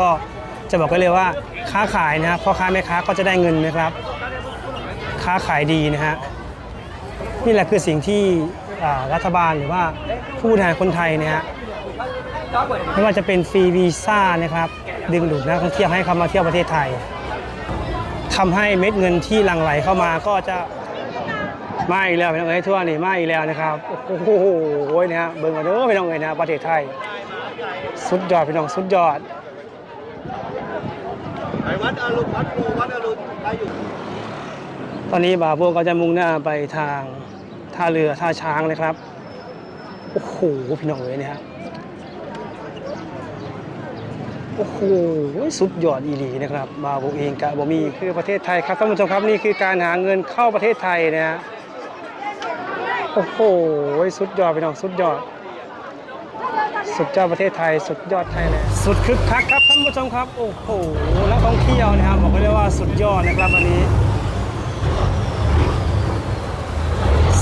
ก็จะบอกไว้เลยว่าค้าขายนะครับพ่อค้าแม่ค้าก็จะได้เงินนะครับ ค้าขายดีนะฮะนี่แหละคือสิ่งที่รัฐบาลหรือว่าผู้บริหารคนไทยเนะฮะไม่ว่าจะเป็นฟรีวีซ่านะครับ ดึงดูดนักท่องเที่ยวให้เข้ามาเที่ยวประเทศไทยทำให้เม็ดเงินที่หลั่งไหลเข้ามาก็จะมาอีกแล้วพี่น้องเอ้ยทั่วนี่มาอีกแล้วนะครับโอ้โหนะฮะเบิ่งมาเด้อพี่น้องเอ้ยนะประเทศไทย สุดยอดพี่น้องสุดยอด ไปวัดอรุณวัดวัดอรุณได้อยู่ ตอนนี้บาโบก็จะมุ่งหน้าไปทางท่าเรือท่าช้างเลยครับ โอ้โห พี่น้องเลยเนี่ยฮะโอ้โหสุดยอดอีหลีนะครับบาโบเองกะบมีคือประเทศไทยครับท่านผู้ชมครับนี่คือการหาเงินเข้าประเทศไทยนะฮะโอ้โหสุดยอดพี่น้องสุดยอด สุดยอดประเทศไทย สุดยอดไทยเลยสุดคึกคักครับท่านผู้ชมครับ โอ้โหนักท่องเที่ยวนะครับบอกเลยว่าสุดยอดนะครับวันนี้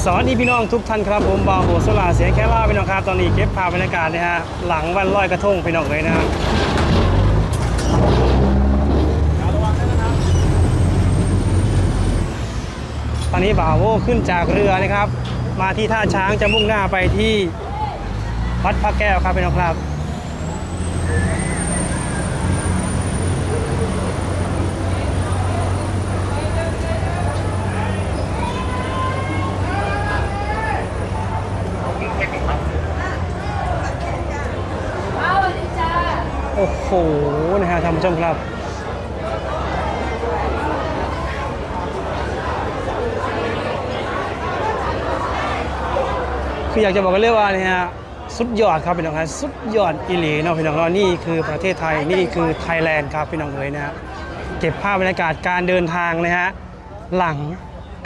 สวัสดีพี่น้องทุกท่านครับผมบาวโบสลาเสียงแค่ล่าพี่น้องครับตอนนี้เก็บภาพบรรยากาศนะฮะหลังวันลอยกระทงพี่น้องเลยนะฮะตอนนี้บ่าวโวขึ้นจากเรือนะครับ มาที่ท่าช้างจะมุ่งหน้าไปที่ วัดพระแก้วครับพี่น้องครับโอ้โห นะฮะท่านผู้ชมครับคืออยากจะบอกกันเลยว่าเนี่ยฮะ สุดยอดครับพี่น้องครับสุดยอดอีหลีเนาะพี่น้องเรานี่คือประเทศไทยนี่คือไทยแลนด์ครับพี่น้องเลยนะฮะเก็บภาพบรรยากาศการเดินทางนะฮะหลัง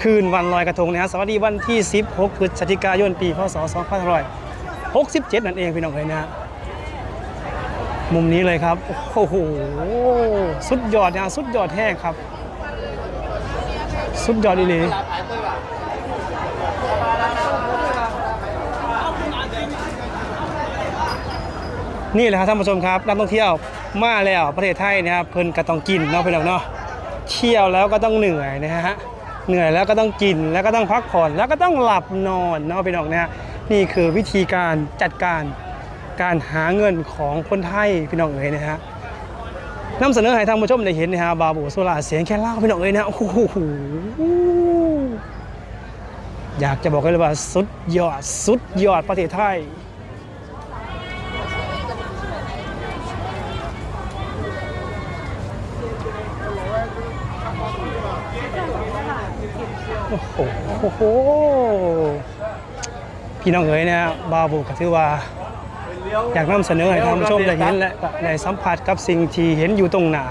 คืนวันลอยกระทงนะฮะสวัสดีวันที่ 16พฤศจิกายนปีพศ2567 นั่นเองพี่น้องเลยนะฮะมุมนี้เลยครับโอ้โหสุดยอดนะสุดยอดแห้งครับ สุดยอดอีหลี นี่แหละครับท่านผู้ชมครับนักท่องเที่ยวมาแล้วประเทศไทยนะครับเพิ่นก็ต้องกินเนาะพี่น้องเนาะเที่ยวแล้วก็ต้องเหนื่อยนะฮะเหนื่อยแล้วก็ต้องกินแล้วก็ต้องพักผ่อนแล้วก็ต้องหลับนอนเนาะพี่น้องนะฮะนี่คือวิธีการจัดการการหาเงินของคนไทยพี่น้องเอ๋ยนะฮะนำเสนอให้ทางผู้ชมได้เห็นนะฮะบาบูโซลาเสียงแค่เล่าพี่น้องเอ๋ยนะโอ้โหอยากจะบอกเลยว่าสุดยอดสุดยอดประเทศไทย โอ้โหพี่น้องเอ๋ยนะฮะบาบูก็ถือว่าอยากนำเสนอให้ท่านผู้ชมได้เห็นและได้สัมผัสกับสิ่งที่เห็นอยู่ตรงหน้า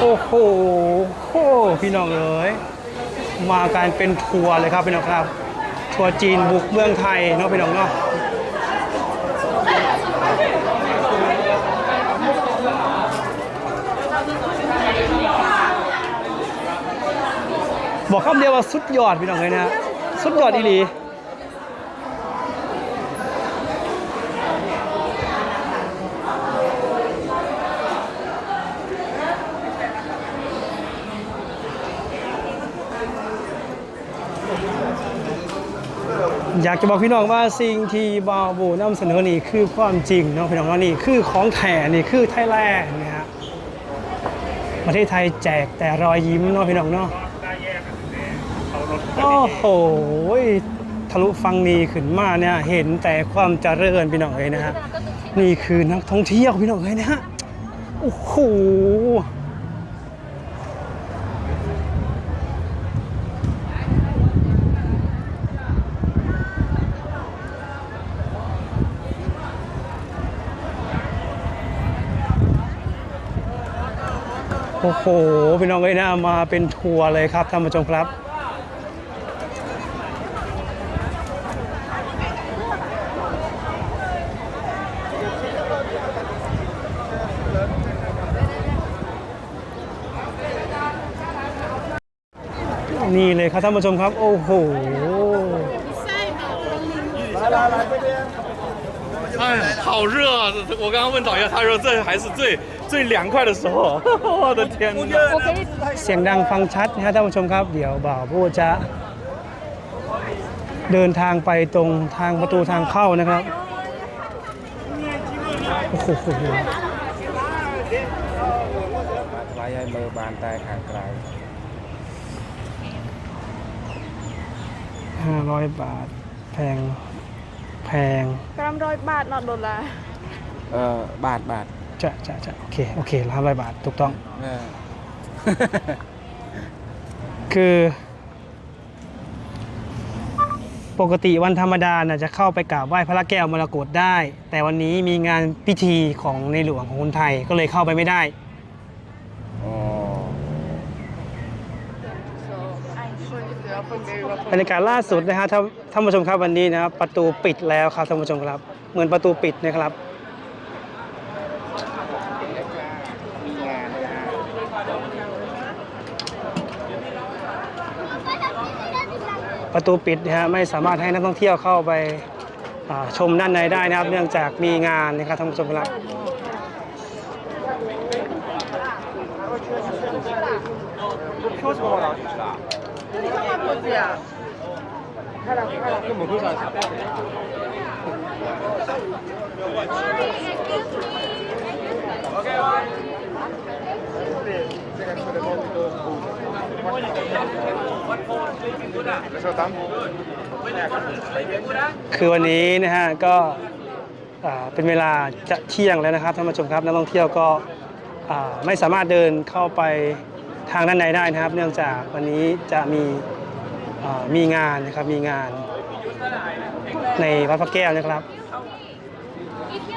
โอ้โห พี่น้องเอ๋ย มาการเป็นทัวร์เลยครับพี่น้องครับ ทัวร์จีนบุกเมืองไทยเนาะพี่น้องเนาะบอกคำเดียวว่าสุดยอดพี่น้องเลยนะฮะสุดยอดอีหลี อยากจะบอกพี่น้องว่าสิ่งที่บาวบูนำเสนอนี่คือความจริงเนาะพี่น้องเนาะนี่คือของแท้นี่คือไทยแลนด์นะฮะประเทศไทยแจกแต่รอยยิ้มเนาะพี่น้องเนาะโอ้โหทะลุฟังนีขึ้นมาเนี่ยเห็นแต่ความเจริญพี่น้องเอ้ยนะฮะนี่คือนักท่องเที่ยวพี่น้องเอ้ยนะฮะโอ้โห โอ้โหพี่น้องเอ้ยนะมาเป็นทัวร์เลยครับท่านผู้ชมครับนี่เลยครับท่านผู้ชมครับ โอ้โหเ哎，好热啊！我刚刚问导游，他说这还是最最凉快的时候。我的天哪！ เสียงดังฟังชัดนะฮะท่านผู้ชมครับ เดี๋ยวบ่าวผู้จะเดินทางไปตรงทางประตูทางเข้านะครับ โอ้โห ไว้ให้มือบานใต้ขางไกล ห้าร้อยบาท แพง แพง 500 บาทเนาะดอลลาร์ เออบาทบาท จะจะจะโอเคโอเคห้าร้อยบาทถูกต้อง เออ คือ ปกติวันธรรมดาน่ะจะเข้าไปกราบไหว้พระแก้วมรกตได้ แต่วันนี้มีงานพิธีของในหลวงของคนไทยก็เลยเข้าไปไม่ได้ อ๋อ บรรยากาศล่าสุดนะฮะท่านท่านผู้ชมครับวันนี้นะครับประตูปิดแล้วครับท่านผู้ชมครับ เหมือนประตูปิดนะครับ มีงานนะฮะ ประตูปิดนะฮะไม่สามารถให้นักท่องเที่ยวเข้าไปชมด้านในได้นะครับ เนื่องจากมีงานนะครับท่านผู้ชมครับคื อวันนี้นะฮะก็อ่าเป็นเวลาจะเที่ยงแล้วนะครับท่านผู้ชมครับนักท่องเที่ยวก็อ่าไม่สามารถเดินเข้าไปทางด้านในได้นะครับ เนื่องจากวันนี้จะมีอ่ามีงานนะครับมีงานในวัดพระแก้วนะครับ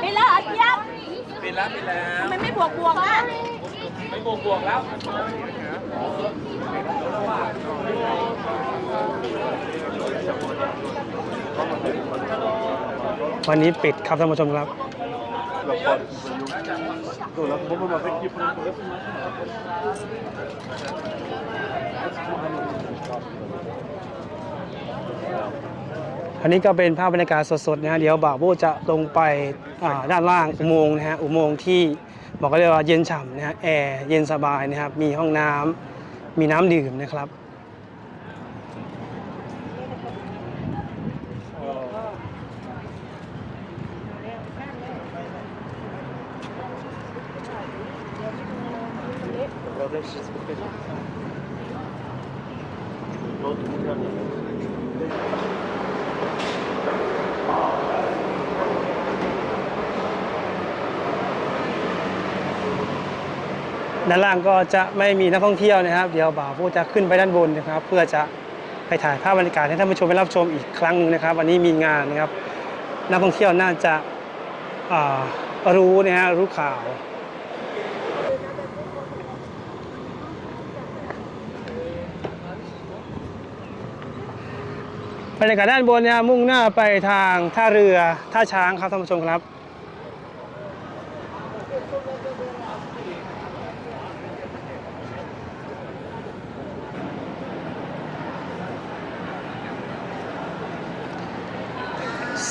ปิดแล้วเหรอเจี๊ยบปิดแล้วปิดแล้วทำไมไม่บวกบวกอะ วันนี้ปิดครับท่านผู้ชมครับ อันนี้ก็เป็นภาพบรรยากาศสดๆนะฮะเดี๋ยวบ่าวโบจะลงไปด้านล่างอุโมงค์นะฮะอุโมงค์ที่บอกกันเลยว่าเย็นฉ่ำนะฮะแอร์เย็นสบายนะครับมีห้องน้ำมีน้ำดื่มนะครับ ด้านล่างก็จะไม่มีนักท่องเที่ยวนะครับ เดี๋ยวบ่าวผู้จะขึ้นไปด้านบนนะครับ เพื่อจะไปถ่ายภาพบรรยากาศให้ท่านผู้ชมได้รับชมอีกครั้งหนึงนะครับวันนี้มีงานนะครับ นักท่องเที่ยวน่าจะารู้นะฮะรู้ข่าวบรรยากาศด้านบนเนี่ยมุ่งหน้าไปทางท่าเรือท่าช้างครับท่านผู้ชมครับ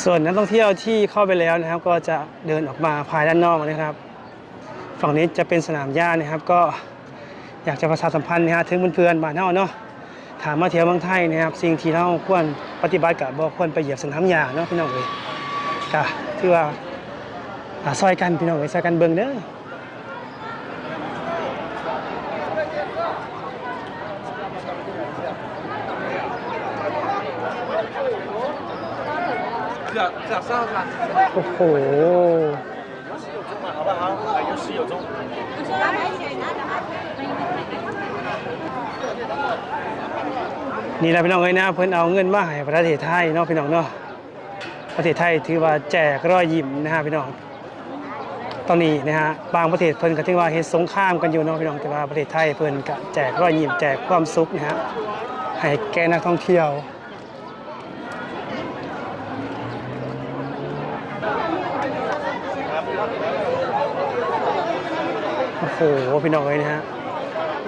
ส่วนนักท่องเที่ยวที่เข้าไปแล้วนะครับ ก็จะเดินออกมาภายด้านนอกนะครับ ฝั่งนี้จะเป็นสนามหญ้านะครับ ก็อยากจะประชาสัมพันธ์นะฮะถึงเพื่อนๆบ้านเฮาเนาะถามมาเที่ยวเมืองไทยนะครับ สิ่งที่เราควรปฏิบัติกับบ่ควรไปเหยียบสนามหญ้าเนาะพี่น้องเอ้ยก็ถือว่าอ่าซอยกันพี่น้องเอ้ยซอยกันเบิ่งเด้อ โอ้โหนี่แหละพี่น้องเอ้ยนะเพิ่นเอาเงินมาให้ประเทศไทยเนาะพี่น้องเนาะประเทศไทยถือว่าแจกรอยยิ้มนะฮะพี่น้องตอนนี้นะฮะบางประเทศเพิ่นก็ถือว่าเฮ็ดสงครามกันอยู่เนาะพี่น้องแต่ว่าประเทศไทยเพิ่นก็แจกรอยยิ้มแจกความสุขนะฮะให้แก่นักท่องเที่ยว โอ้โหพี่น้องเอ้ยนะฮะ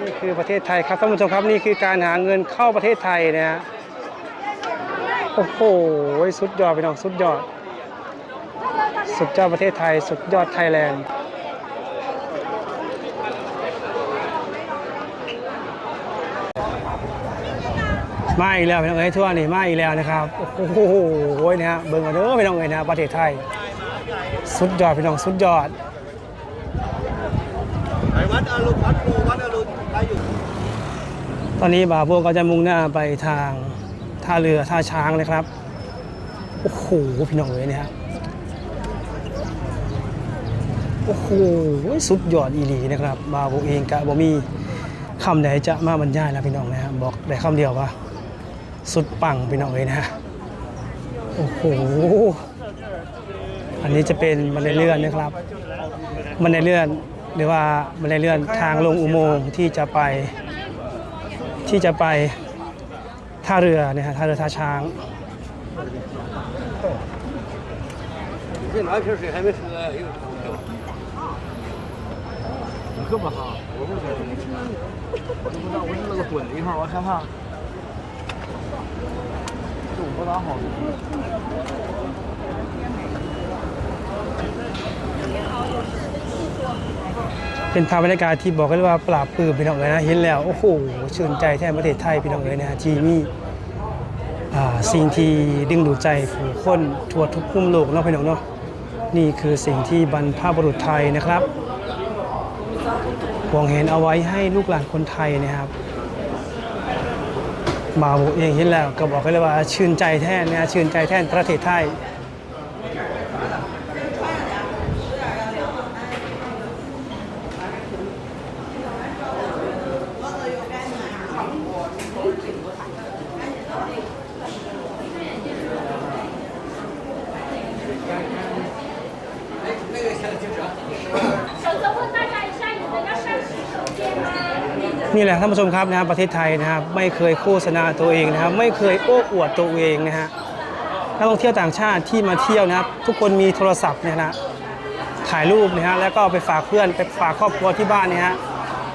นี่คือประเทศไทยครับท่านผู้ชมครับนี่คือการหาเงินเข้าประเทศไทยนะฮะโอ้โหสุดยอดพี่น้องสุดยอด สุดยอดประเทศไทย สุดยอดไทยแลนด์มาอีกแล้วพี่น้องเอ้ยทั่วนี่มาอีกแล้วนะครับโอ้โหนะฮะเบิ่งกันเด้อพี่น้องเอ้ยนะประเทศไทย สุดยอดพี่น้องสุดยอด วัดอรุณวัดปูวัดอรุณได้อยู่ ตอนนี้บาโบก็จะมุ่งหน้าไปทางท่าเรือท่าช้างเลยครับ โอ้โห พี่น้องเลยเนี่ยฮะโอ้โหสุดยอดอีหลีนะครับบาโบเองกะบ่มีคำใดจะมาบรรยายแล้วพี่น้องนะฮะบอกได้คำเดียวว่า สุดปังพี่น้องเลยนะฮะโอ้โหอันนี้จะเป็นบันไดเลื่อนนะครับบันไดเลื่อน หรือว่าบันไดเลื่อนทางลงอุโมงค์ที่จะไป ที่จะไปท่าเรือเนี่ยฮะท่าเรือท่าช้าง 这拿瓶水还没喝，又你这么哈，我不喝，我都不知道，我是那个蹲的一块儿，我害怕。这我不咋好。 เป็นภาพบรรยากาศที่บอกกันเลยว่าปราบปื้มพี่น้องเลยนะเห็นแล้ว โอ้โหชื่นใจแท้ประเทศไทยพี่น้องเลยนะที่มีอ่สิ่งที่ดึงดูดใจผู้คนทั่วทุกมุมโลกเนาะพี่น้องเนาะนี่คือสิ่งที่บรรพบุรุษไทยนะครับหวงเห็นเอาไว้ให้ลูกหลานคนไทยนะครับ มาบอกเองเห็นแล้วก็บอกกันเลยว่าชื่นใจแท้นะชื่นใจแท้ประเทศไทย ท่านผู้ชมครับนะครับประเทศไทยนะครับไม่เคยโฆษณาตัวเองนะครับไม่เคยโอ้อวดตัวเองนะฮะนักท่องเที่ยวต่างชาติที่มาเที่ยวนะครับทุกคนมีโทรศัพท์เนี่ยนะถ่ายรูปนะฮะแล้วก็ไปฝากเพื่อนไปฝากครอบครัวที่บ้านเนี่ยฮะ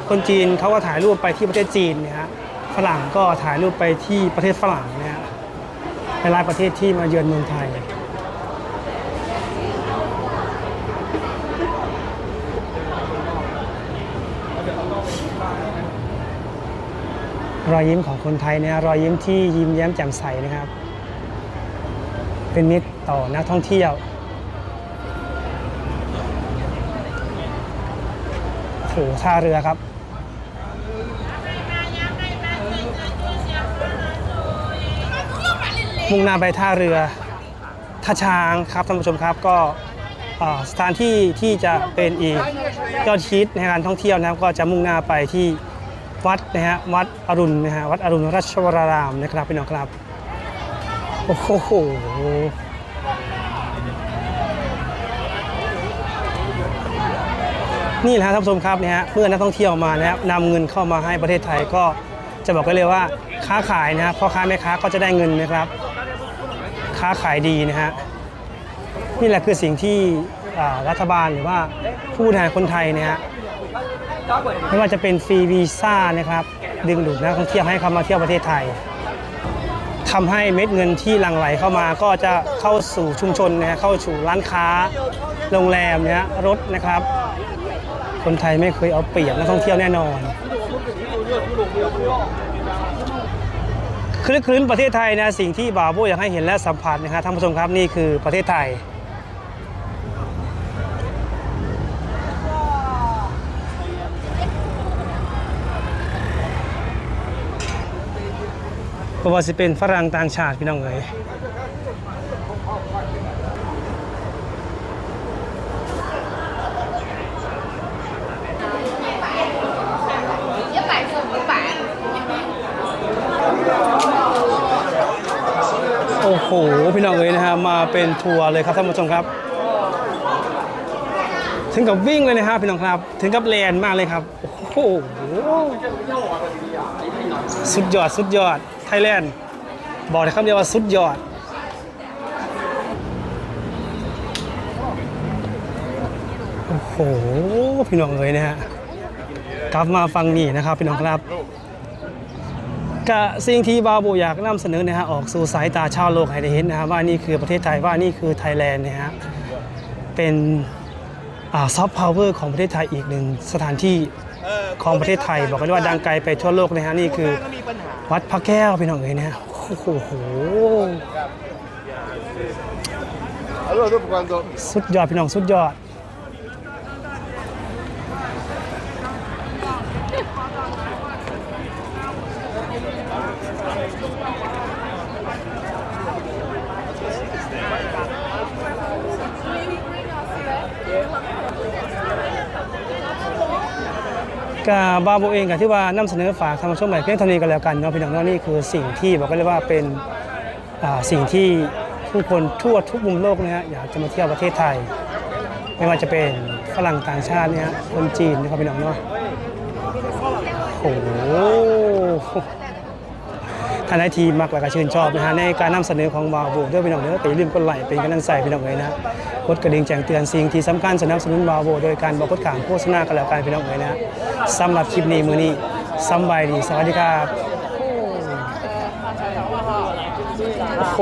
คนจีนเขาก็ถ่ายรูปไปที่ประเทศจีนเนี่ยฮะฝรั่งก็ถ่ายรูปไปที่ประเทศฝรั่งนะฮะหลายประเทศที่มาเยือนเมืองไทย รอยยิ้มของคนไทยนะรอยยิ้มที่ยิ้มแย้มแจ่มใสนะครับ เป็นมิตรต่อนักท่องเที่ยวโอ้โหท่าเรือครับมุ่งหน้าไปท่าเรือท่าช้างครับท่านผู้ชมครับก็สถานที่ที่จะเป็นอีกยอดฮิตในการท่องเที่ยวนะครับ ก็จะมุ่งหน้าไปที่ วัดนะฮะวัดอรุณนะฮะวัดอรุณราชวรารามนะครับพี่น้องครับโอ้โหนี่แหละครับท่านผู้ชมครับเนี่ยฮะเมื่อนักท่องเที่ยวมานะครับนำเงินเข้ามาให้ประเทศไทยก็จะบอกไว้เลยว่าค้าขายนะครับพ่อค้าแม่ค้าก็จะได้เงินนะครับ ค้าขายดีนะฮะนี่แหละคือสิ่งที่รัฐบาลหรือว่าผู้แทนคนไทยเนี่ยฮะ ไม่ว่าจะเป็นฟรีวีซ่านะครับ ดึงดูดนักท่องเที่ยวให้เข้ามาเที่ยวประเทศไทยทำให้เม็ดเงินที่หลั่งไหลเข้ามาก็จะเข้าสู่ชุมชนนะเข้าสู่ร้านค้า โรงแรมนะฮะรถนะครับ คนไทยไม่เคยเอาเปรียบนักท่องเที่ยวแน่นอนคลึกคลื้นประเทศไทยนะสิ่งที่บาโบอยากให้เห็นและสัมผัสนะครับท่านผู้ชมครับนี่คือประเทศไทย ราะว่าสิเป็นฝรั่งต่างชาติพี่น้องเอ๋ยโอ้โห พี่น้องเอ๋ยนะฮะมาเป็นทัวร์เลยครับท่านผู้ชมครับ ถึงกับวิ่งเลยนะฮะพี่น้องครับ ถึงกับแลนมากเลยครับ โอ้โห สุดยอด สุดยอด ไทยแลนด์บอกเลยคำเดียวว่าสุดยอด โอ้โห พี่น้องเอ๋ยนะฮะกลับมาฟังนี่นะครับ พี่น้องครับกะสิ่งที่บาบูอยากนำเสนอนะฮะออกสู่สายตาชาวโลกให้ได้เห็นนะครับว่านี่คือประเทศไทยว่านี่คือไทยแลนด์นะฮะเป็นซอฟต์พาวเวอร์ของประเทศไทยอีกหนึ่งสถานที่ ของประเทศไทย บอกกันว่าดังไกลไปทั่วโลกนะฮะนี่คือ วัดพระแก้วพี่น้องเอ๋ยนะฮะโอ้โห Allora dopo quando สุดยอดพี่น้องสุดยอด กาบาโบเองกับที่ว่านำเสนอฝากทางช่วงใหม่เพียงเท่านี้กันแล้วกันเนาะพี่น้องเนาะนี่คือสิ่งที่บอกกันเลยว่าเป็นสิ่งที่ผู้คนทั่วทุกมุมโลกนะฮะอยากจะมาเที่ยวประเทศไทย ไม่ว่าจะเป็นฝรั่งต่างชาติเนี่ยคนจีนนะครับพี่น้องเนาะโอ้โห ทานไอทีมักและก็ชื่นชอบนะฮะในการนำเสนอของบาวบูด้วยพี่น้องเด้อไปอย่าลืมกดไลค์เป็นกำลังใจพี่น้องเลยนะกดกระดิ่งแจ้งเตือนสิ่งที่สำคัญสนับสนุนบาวบูโดยการบอกกดขางโฆษณากันแล้วกันพี่น้องเลยนะสำหรับคลิปนี้มือนี้สำบายดีสวัสดีครับโอ้โห